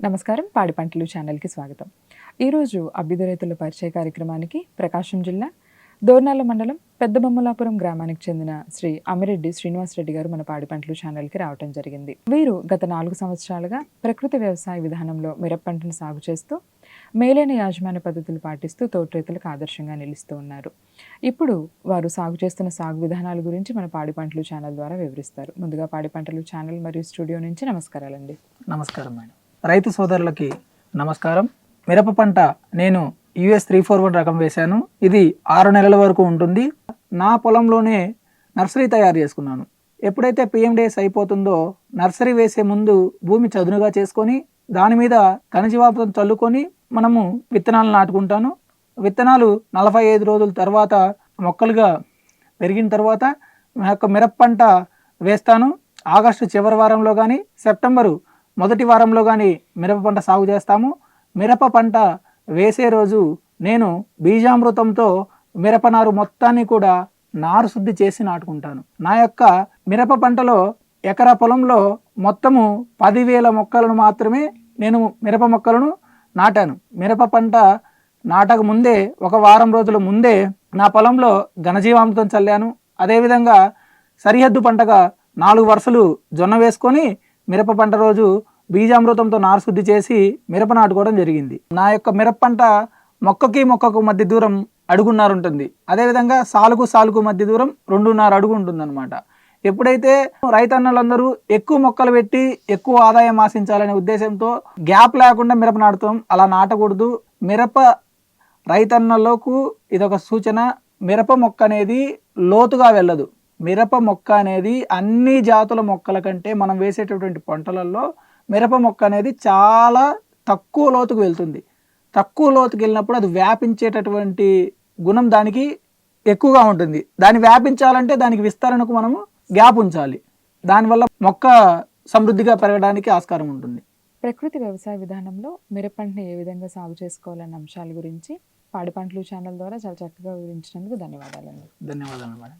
నమస్కారం. పాడి పంటలు ఛానల్కి స్వాగతం. ఈరోజు అభ్యుద రైతుల పరిచయ కార్యక్రమానికి ప్రకాశం జిల్లా దోర్నాల మండలం పెద్దబొమ్మలాపురం గ్రామానికి చెందిన శ్రీ అమిరెడ్డి శ్రీనివాసరెడ్డి గారు మన పాడి పంటలు ఛానల్కి రావటం జరిగింది. వీరు గత నాలుగు సంవత్సరాలుగా ప్రకృతి వ్యవసాయ విధానంలో మిరప పంటను సాగు చేస్తూ మేలైన యాజమాన్య పద్ధతులు పాటిస్తూ తోటి రైతులకు ఆదర్శంగా నిలుస్తూ ఉన్నారు. ఇప్పుడు వారు సాగు చేస్తున్న సాగు విధానాల గురించి మన పాడి పంటలు ఛానల్ ద్వారా వివరిస్తారు. ముందుగా పాడి పంటలు ఛానల్ మరియు స్టూడియో నుంచి నమస్కారాలండి. నమస్కారం మేడం. రైతు సోదరులకి నమస్కారం. మిరప పంట నేను యుఎస్ త్రీ ఫోర్ వన్ రకం వేశాను. ఇది ఆరు నెలల వరకు ఉంటుంది. నా పొలంలోనే నర్సరీ తయారు చేసుకున్నాను. ఎప్పుడైతే పిఎం డేస్ అయిపోతుందో నర్సరీ వేసే ముందు భూమి చదునుగా చేసుకొని దాని మీద ఖనిజవాతం చల్లుకొని మనము విత్తనాలు నాటుకుంటాను. విత్తనాలు నలభై ఐదు రోజుల తర్వాత మొక్కలుగా పెరిగిన తర్వాత నా యొక్క మిరప పంట వేస్తాను. ఆగస్టు చివరి వారంలో కానీ సెప్టెంబరు మొదటి వారంలో కానీ మిరప పంట సాగు చేస్తాము. మిరప పంట వేసే రోజు నేను బీజామృతంతో మిరప నారు మొత్తాన్ని కూడా నారు శుద్ధి చేసి నాటుకుంటాను. నా యొక్క మిరప పంటలో ఎకరా పొలంలో మొత్తము పదివేల మొక్కలను మాత్రమే నేను మిరప మొక్కలను నాటాను. మిరప పంట నాటక ముందే ఒక వారం రోజుల ముందే నా పొలంలో ఘనజీవామృతం చల్లాను. అదేవిధంగా సరిహద్దు పంటగా నాలుగు వరుసలు జొన్న వేసుకొని మిరప పంట రోజు బీజామృతంతో నారు శుద్ధి చేసి మిరప నాటుకోవడం జరిగింది. నా యొక్క మిరప పంట మొక్కకి మొక్కకు మధ్య దూరం అడుగున్నర ఉంటుంది అదేవిధంగా సాలుకు సాలుకు మధ్య దూరం రెండున్నర అడుగు ఉంటుందన్నమాట ఎప్పుడైతే రైతన్నలందరూ ఎక్కువ మొక్కలు పెట్టి ఎక్కువ ఆదాయం ఆశించాలనే ఉద్దేశంతో గ్యాప్ లేకుండా మిరప నాటుతాం అలా నాటకూడదు. మిరప రైతన్నలకు ఇదొక సూచన. మిరప మొక్క అనేది లోతుగా వెళ్ళదు. మిరప మొక్క అనేది అన్ని జాతుల మొక్కల కంటే మనం వేసేటటువంటి పంటలలో మిరప మొక్క అనేది చాలా తక్కువ లోతుకు వెళ్తుంది. తక్కువ లోతుకు వెళ్ళినప్పుడు అది వ్యాపించేటటువంటి గుణం దానికి ఎక్కువగా ఉంటుంది. దాన్ని వ్యాపించాలంటే దానికి విస్తరణకు మనము గ్యాప్ ఉంచాలి. దానివల్ల మొక్క సమృద్ధిగా పెరగడానికి ఆస్కారం ఉంటుంది. ప్రకృతి వ్యవసాయ విధానంలో మిరప పంటని ఏ విధంగా సాగు చేసుకోవాలన్న అంశాల గురించి పాడి పంటలు ఛానల్ ద్వారా చాలా చక్కగా వివరించినందుకు ధన్యవాదాలండి. ధన్యవాదాలు మేడం.